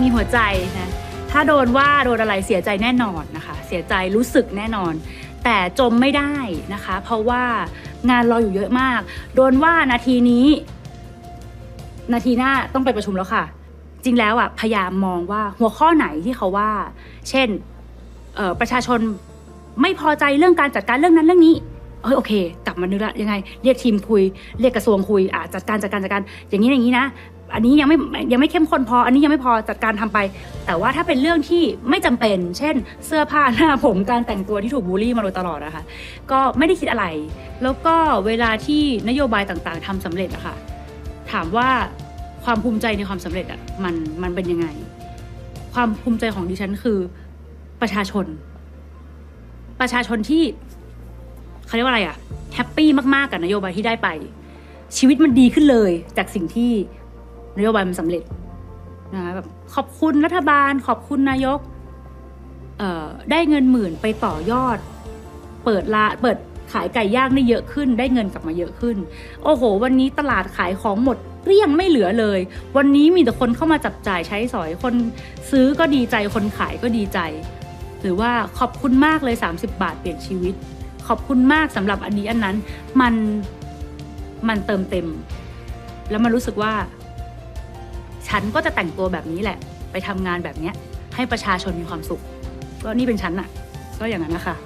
มีหัวใจนะถ้าโดนว่าโดนอะไรเสียใจแน่นอนนะคะ เสียใจรู้สึกแน่นอน แต่จมไม่ได้นะคะ เพราะว่างานรออยู่เยอะมาก โดนว่านาทีนี้ นาทีหน้าต้องไปประชุมแล้วค่ะ จริงแล้วอะพยายามมองว่าหัวข้อไหนที่เขาว่า เช่นประชาชนไม่พอใจเรื่องการจัดการเรื่องนั้นเรื่องนี้เฮ้ยโอเค กลับมานึกละยังไง เรียกทีมคุย เรียกกระทรวงคุยอะจัดการจัดการจัดการ อย่างนี้อย่างนี้นะ อันนี้ยังไม่ยังไม่เข้มข้นพอ อันนี้ยังไม่พอจัดการทำไป แต่ว่าถ้าเป็นเรื่องที่ไม่จำเป็น เช่น เสื้อผ้าหน้าผมการแต่งตัวที่ถูกบูลลี่มาโดยตลอดนะคะก็ไม่ได้คิดอะไร แล้วก็เวลาที่นโยบายต่างๆทำสำเร็จอะค่ะถามว่าความภูมิใจในความสำเร็จอะมันมันเป็นยังไง ความภูมิใจของดิฉันคือประชาชน ประชาชนที่เขาเรียกว่าอะไรอะแฮปปี้มากๆกับนโยบายที่ได้ไป ชีวิตมันดีขึ้นเลยจากสิ่งที่ นโยบายมันสำเร็จนะคะแบบขอบคุณรัฐบาล ขอบคุณนายกได้เงินหมื่นไปต่อยอด เปิดละเปิดขายไก่ย่างได้เยอะขึ้น ได้เงินกลับมาเยอะขึ้น โอ้โห วันนี้ตลาดขายของหมดเกลี้ยงไม่เหลือเลย วันนี้มีแต่คนเข้ามาจับจ่ายใช้สอยคนซื้อก็ดีใจคนขายก็ดีใจ หรือว่าขอบคุณมากเลย 30 บาทเปลี่ยนชีวิต ขอบคุณมากสำหรับอันนี้อันนั้นมันมันเติมเต็ม แล้วมันรู้สึกว่า ฉันก็จะแต่งตัวแบบนี้แหละ ไปทำงานแบบเนี้ยให้ประชาชนมีความสุข ก็นี่เป็นฉันอะก็อย่างนั้นนะคะ